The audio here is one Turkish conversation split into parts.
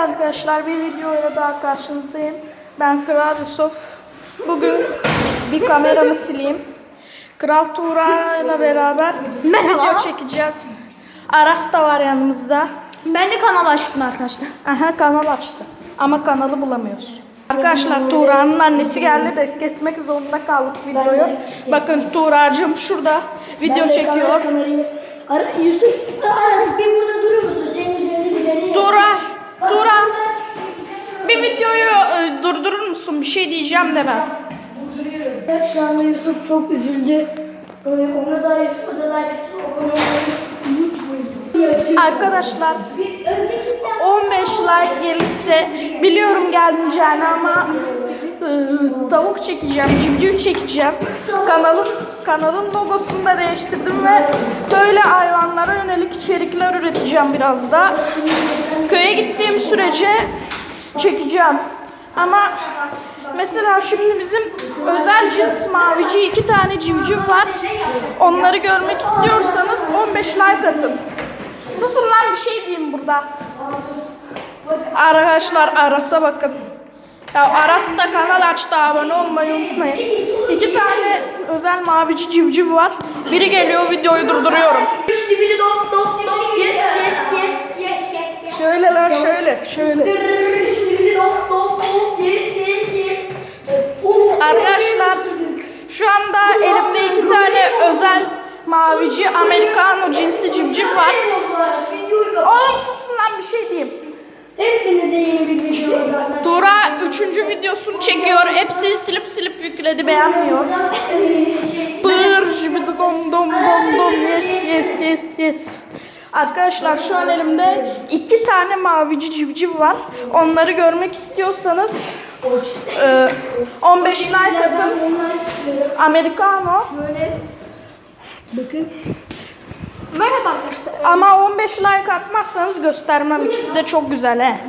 Arkadaşlar bir videoyla daha karşınızdayım. Ben Kral Yusuf. Bugün bir kameramı sileyim. Kral Tuğra ile beraber Merhaba. video çekeceğiz. Aras da var yanımızda. Ben de kanal açtım arkadaşlar. Aha kanal açtı. Ama kanalı bulamıyoruz. Arkadaşlar Tuğra'nın annesi geldi de kesmek zorunda kaldık videoyu. Bakın Tuğra'cığım şurada video çekiyor. Yusuf Aras bir burada durur musun? Senin üzerine bir deney Tuğra, Tuğra bir videoyu e, durdurur musun? Bir şey diyeceğim de ben. Evet, Şu anda Yusuf çok üzüldü. Ee, Ona da Yusuf'a da like atıp abone olmayı unutmayın. Arkadaşlar Bir öncekinden 15 like gelirse biliyorum gelmeyeceğini ama tavuk çekeceğim, civciv çekeceğim. Kanalın kanalın logosunu da değiştirdim ve böyle hayvanlara yönelik içerikler üreteceğim biraz da. Köye gittiğim sürece çekeceğim. Ama mesela şimdi bizim özel cins mavici iki tane civciv var. Onları görmek istiyorsanız 15 like atın. Susun lan bir şey diyeyim burada. Arkadaşlar Aras'a bakın. Ya Aras da kanal açtı abone olmayı unutmayın. İki tane özel mavici civciv var. Biri geliyor videoyu durduruyorum. Dibili dop dop dop yes yes yes yes yes. Şöyle lan şöyle şöyle. Dibili dop dop dop yes yes yes. Oo, Arkadaşlar şu anda elimde iki tane özel mavici Americano cinsi civciv var. Oğlum susun lan bir şey diyeyim. Hepinize yeni bir video arkadaşlar. Tura üçüncü videosunu çekiyor. Hepsini silip silip yükledi beğenmiyor. Pır gibi dom dom dom dom yes yes yes yes. Arkadaşlar şu an elimde iki tane mavici civciv var. Onları görmek istiyorsanız e, 15 like atın. Americano. Bakın. Merhaba arkadaşlar. Ama 15 like atmazsanız göstermem. İkisi de çok güzel he.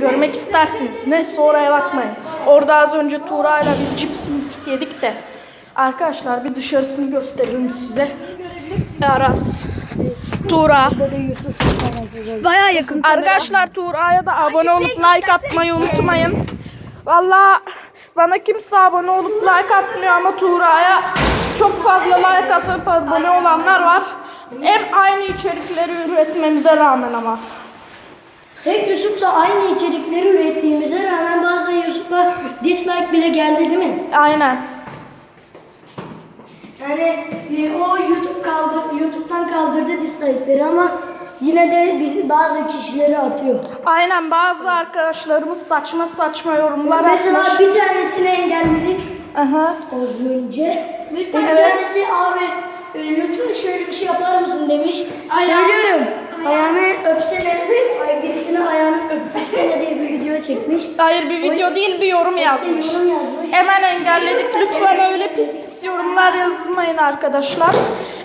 Görmek istersiniz. Neyse oraya bakmayın. Orada az önce Tuğra'yla biz cips mips yedik de. Arkadaşlar bir dışarısını gösterelim size. Aras. Tuğra. Baya yakın. Arkadaşlar Tuğra'ya da abone olup like atmayı unutmayın. Valla bana kimse abone olup like atmıyor ama Tuğra'ya çok fazla like atıp abone olanlar var. Hem aynı içerikleri üretmemize rağmen ama. Hep Yusuf'la aynı içerikleri ürettiğimize rağmen bazen Yusuf'a dislike bile geldi değil mi? Aynen. Yani e, o YouTube kaldır, YouTube'dan kaldırdı dislike'leri ama yine de biz bazı kişileri atıyor. Aynen bazı arkadaşlarımız saçma saçma yorumlar Mesela atmış. bir tanesini engelledik Aha. az önce. Bir Evet. tanesi abi e, lütfen şöyle bir şey yapar demiş. Söylüyorum. Ayağını öpsene. Ay, birisine ayağını öpsene diye bir video çekmiş. Hayır bir video değil bir yorum yazmış. Yorum yazmış. Hemen engelledik. Lütfen öyle pis pis yorumlar yazmayın arkadaşlar.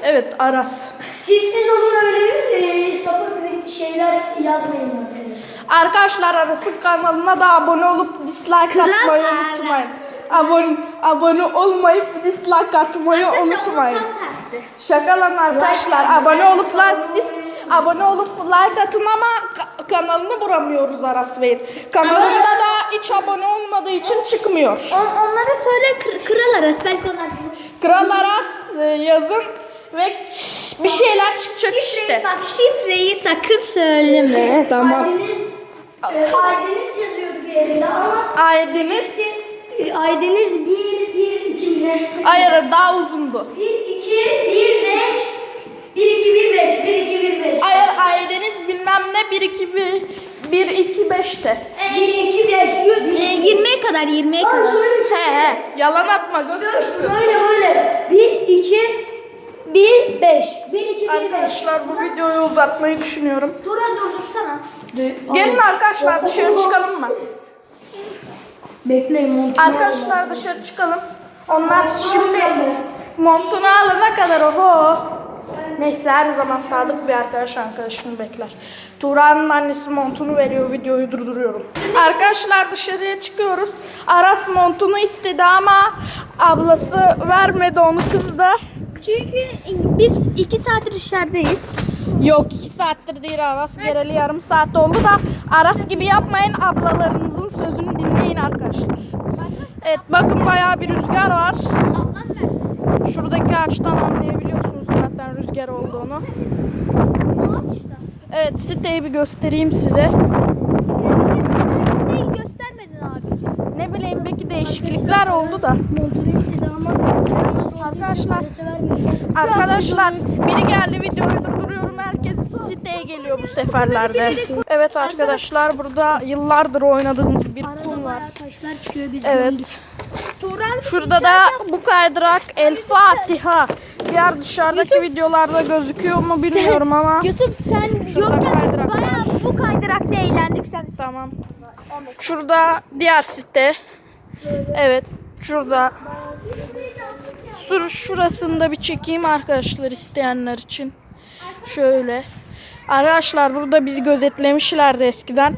Evet Aras. Siz siz olun öyle e, sapık bir şeyler yazmayın. arkadaşlar. Arkadaşlar Aras'ın kanalına da abone olup dislike atmayı unutmayın. Abone, abone olmayıp dislike atmayı unutmayın. Şaka lan arkadaşlar. Abone olup like abone olup like atın ama ka- kanalını bulamıyoruz Aras Bey'in. Kanalında da hiç abone olmadığı için çıkmıyor. On, onlara söyle kır, kral arası. Belki onlar Kral Aras e, yazın ve bir şeyler çıkacak işte. Bak şifreyi sakın söyleme. Tamam. Aydeniz, e, Aydeniz yazıyordu bir yerinde ama Aydeniz. e, Aydeniz 1, 1, 2 ne? Hayır daha uzundu. 1, 2, 1, 5, 1, 2, 1, 5, 1, 2, 1, 5. Hayır Aydeniz bilmem ne 1 2 1 1 2 5'te. 1, 2, 5. E, 20'ye kadar 20'ye Aa, kadar. şöyle bir şey. He he yalan atma göster. Böyle böyle. 1, 2, 1, 5. 1, 2, 1, 5. Arkadaşlar bu videoyu uzatmayı düşünüyorum. Dura durdursana. Gelin arkadaşlar dışarı çıkalım mı? Bekleyin Arkadaşlar dışarı çıkalım. Onlar şimdi montunu alana kadar oho. Neyse her zaman sadık bir arkadaş arkadaşını bekler. Tuğra'nın annesi montunu veriyor videoyu durduruyorum. Arkadaşlar dışarıya çıkıyoruz. Aras montunu istedi ama ablası vermedi onu kızdı. Çünkü biz 2 saattir dışarıdayız. Yok 2 saattir değil Aras. Geleli yarım saat oldu da Aras gibi yapmayın. Ablalarınızın sözünü dinleyin arkadaşlar. Evet bakın bayağı bir rüzgar var. Şuradaki ağaçtan anlayabiliyorsunuz zaten rüzgar olduğunu. Evet siteyi bir göstereyim size. Neyi göstermedin abi? Ne bileyim belki değişiklikler oldu da. Arkadaşlar. Arkadaşlar biri geldi videoyu. Siteye geliyor bu seferlerde. Evet arkadaşlar burada yıllardır oynadığımız bir kum var. taşlar çıkıyor biz. Evet. Şurada da bu kaydırak El Fatiha. Diğer dışarıdaki videolarda gözüküyor mu bilmiyorum ama. Yusuf sen Şurada yokken biz kaydırak bayağı bu kaydırakta eğlendik sen. Tamam. Şurada diğer site. Evet. Şurada. Sur şurasında bir çekeyim arkadaşlar isteyenler için. Şöyle. Arkadaşlar burada bizi gözetlemişlerdi eskiden.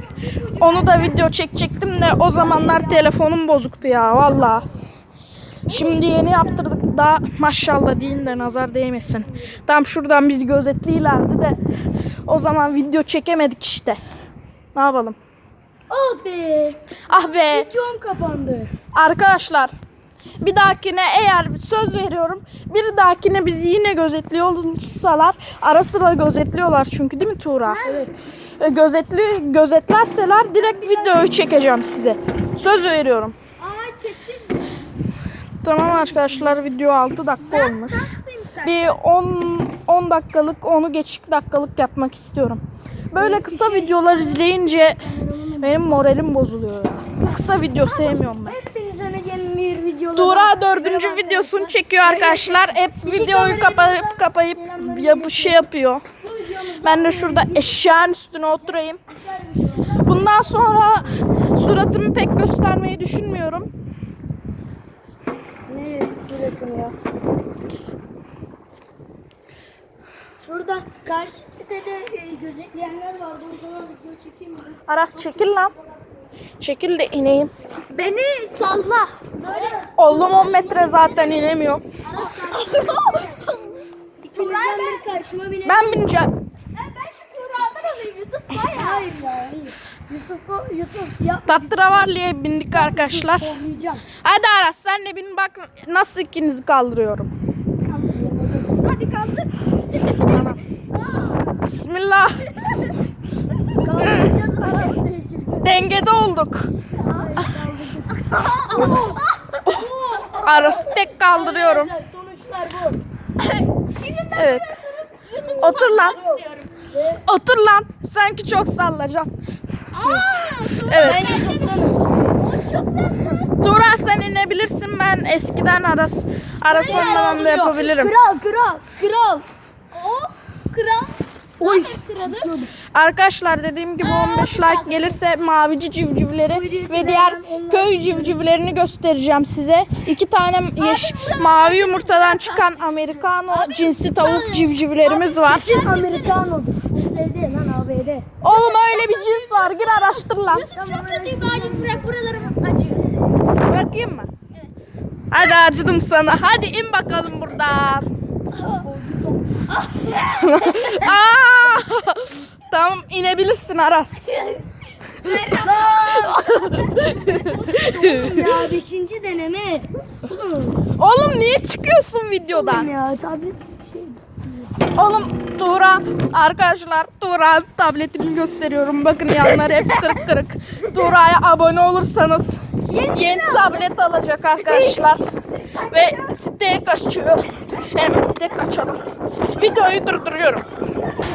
Onu da video çekecektim de o zamanlar telefonum bozuktu ya valla. Şimdi yeni yaptırdık da maşallah deyin de nazar değmesin. Tam şuradan bizi gözetliyorlardı de o zaman video çekemedik işte. Ne yapalım? Ah be. Ah be Videom kapandı. arkadaşlar bir dahakine eğer söz veriyorum bir dahakine bizi yine gözetliyor olursalar ara sıra gözetliyorlar çünkü değil mi Tuğra? Evet. Gözetli gözetlerseler direkt videoyu çekeceğim size. Söz veriyorum. Aa çektim. Tamam arkadaşlar video 6 dakika olmuş. Bir 10 10 dakikalık onu geçik dakikalık yapmak istiyorum. Böyle kısa videolar izleyince benim moralim bozuluyor ya. Kısa video sevmiyorum ben. Videoda. Tuğra dördüncü videosunu çekiyor arkadaşlar. Hep videoyu kapayıp kapayıp yap şey yapıyor. Ben de şurada eşeğin üstüne oturayım. Bundan sonra suratımı pek göstermeyi düşünmüyorum. Ne suratın ya? Şurada karşı sitede e, gözetleyenler vardı. O zaman video çekeyim mi? Aras çekil lan. Çekil de ineyim. Beni salla. Böyle. Oğlum 10 metre zaten inemiyorum. İkinizden biri karşıma bine. Ben bineceğim. Ben şu alayım Yusuf. Bayağı. Hayır ya hayır. Yusuf'u Yusuf yap. Bindik arkadaşlar. Hadi Aras sen de bin bak nasıl ikinizi kaldırıyorum. Hadi kaldır. Bismillah. Kaldıracağız ekip. Dengede olduk. Arası tek kaldırıyorum. Sonuçlar bu. Şimdi ben Evet. Otur lan. Otur lan. Sanki çok sallayacaksın. Evet. ben Yusuf'tanım. O çok rahat. Tuğra sen inebilirsin. Ben eskiden Aras Aras olmadan da yapabilirim. Kral kral kral. O kral. Oy. Arkadaşlar dediğim gibi 15 like gelirse mavici civcivleri ve diğer köy civcivlerini göstereceğim size. İki tane yeş mavi yumurtadan çıkan Amerikano cinsi tavuk civcivlerimiz var. Kesin Amerikan SD lan ABD. Oğlum öyle bir cins var. Gir araştır lan. Çok kötüyüm acil bırak buralarım acıyor. Bırakayım mı? Hadi acıdım sana. Hadi in bakalım buradan. Aa! tamam inebilirsin Aras. ya beşinci deneme. Oğlum niye çıkıyorsun videodan? Ya tablet şey. Oğlum Tuğra arkadaşlar Tuğra tabletini gösteriyorum. Bakın yanları hep kırık kırık. Tuğra'ya abone olursanız yeni tablet alacak arkadaşlar. Ve siteye kaçıyor. Hemen siteye kaçalım. Videoyu durduruyorum.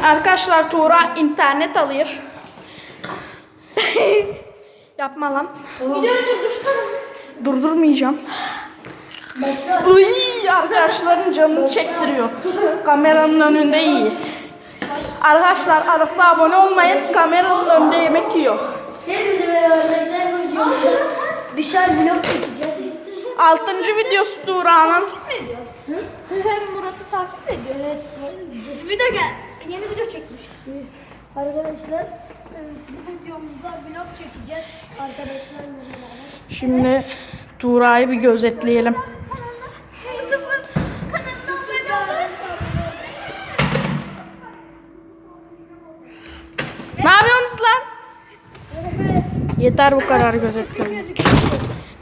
Arkadaşlar Tuğra internet alıyor. Yapma lan. Videoyu durdursana. Durdurmayacağım. Iy, arkadaşların canını çektiriyor. Kameranın önünde iyi. Arkadaşlar arası abone olmayın. Kameranın önünde yemek yiyor ikişer blok çekeceğiz. Altıncı videosu Tuğra'nın. Hem Murat'ı takip ediyor. Evet. Video gel. Yeni video çekmiş. Arkadaşlar bu videomuzda vlog çekeceğiz. Arkadaşlar Şimdi Tuğra'yı bir gözetleyelim. Ne yapıyorsunuz? Yeter bu kadar gözetlemek.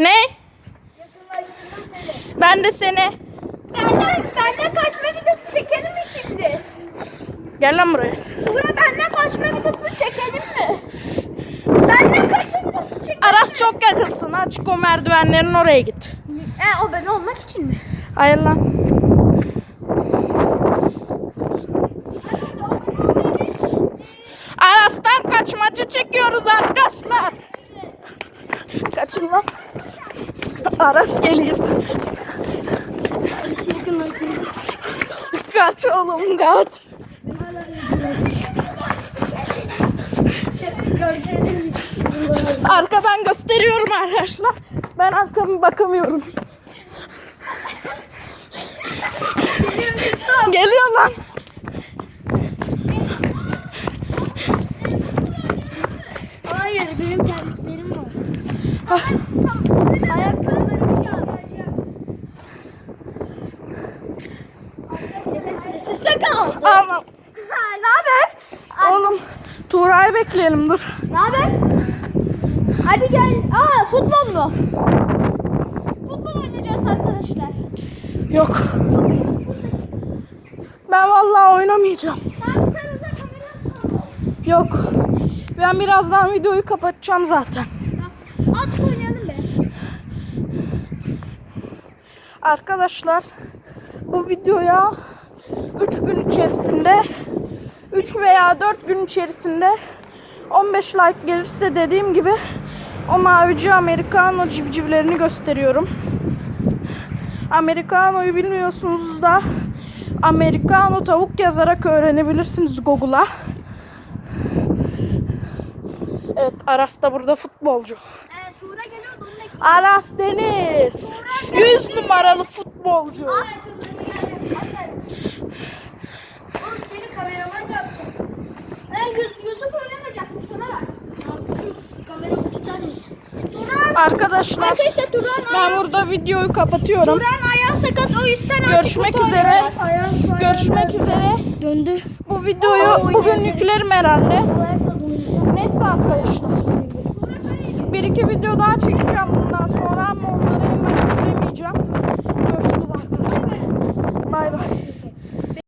Ne? Ben de seni. Benden, benden kaçma videosu çekelim mi şimdi? Gel lan buraya. Burak benden kaçma videosu çekelim mi? Benden kaçma videosu çekelim Aras çok yakınsın. Ha çık o merdivenlerin oraya git. E o ben olmak için mi? Hayır lan. Aras'tan kaçmacı çekiyoruz arkadaşlar. Kaçın lan. Aras geliyor. kaç oğlum kaç. Arkadan gösteriyorum arkadaşlar. Ben arkamı bakamıyorum. Geliyor lan. Hayır benim terliklerim var. Ah, Ayakkabılarımı çağıracağım. Nefes nefese kal. Aman. ne haber? Oğlum Tuğra'yı bekleyelim dur. Ne haber? Hadi gel. Aa futbol mu? Futbol oynayacağız arkadaşlar. Yok. Ben vallahi oynamayacağım. Tamam sen uzak kamera Yok. Ben birazdan videoyu kapatacağım zaten. Azıcık oynayalım be. Arkadaşlar bu videoya 3 gün içerisinde 3 veya 4 gün içerisinde 15 like gelirse dediğim gibi o mavici Americano civcivlerini gösteriyorum. Americano'yu bilmiyorsunuz da Americano tavuk yazarak öğrenebilirsiniz Google'a. Evet Aras da burada futbolcu. Aras Deniz. 100 numaralı futbolcu. Ben Yus Yusuf oynamayacakmış ona bak. Kameramı tutar mısın? Turan. Arkadaşlar Arkadaşlar Turan ben burada videoyu kapatıyorum. Turan ayağı sakat o yüzden Görüşmek üzere. oynayacağız. Görüşmek üzere. Döndü. Bu videoyu bugün yüklerim herhalde. Neyse arkadaşlar. Bir iki video daha çekeceğim bundan sonra ama onları hemen yüklemeyeceğim. Görüşürüz arkadaşlar. Bay bay.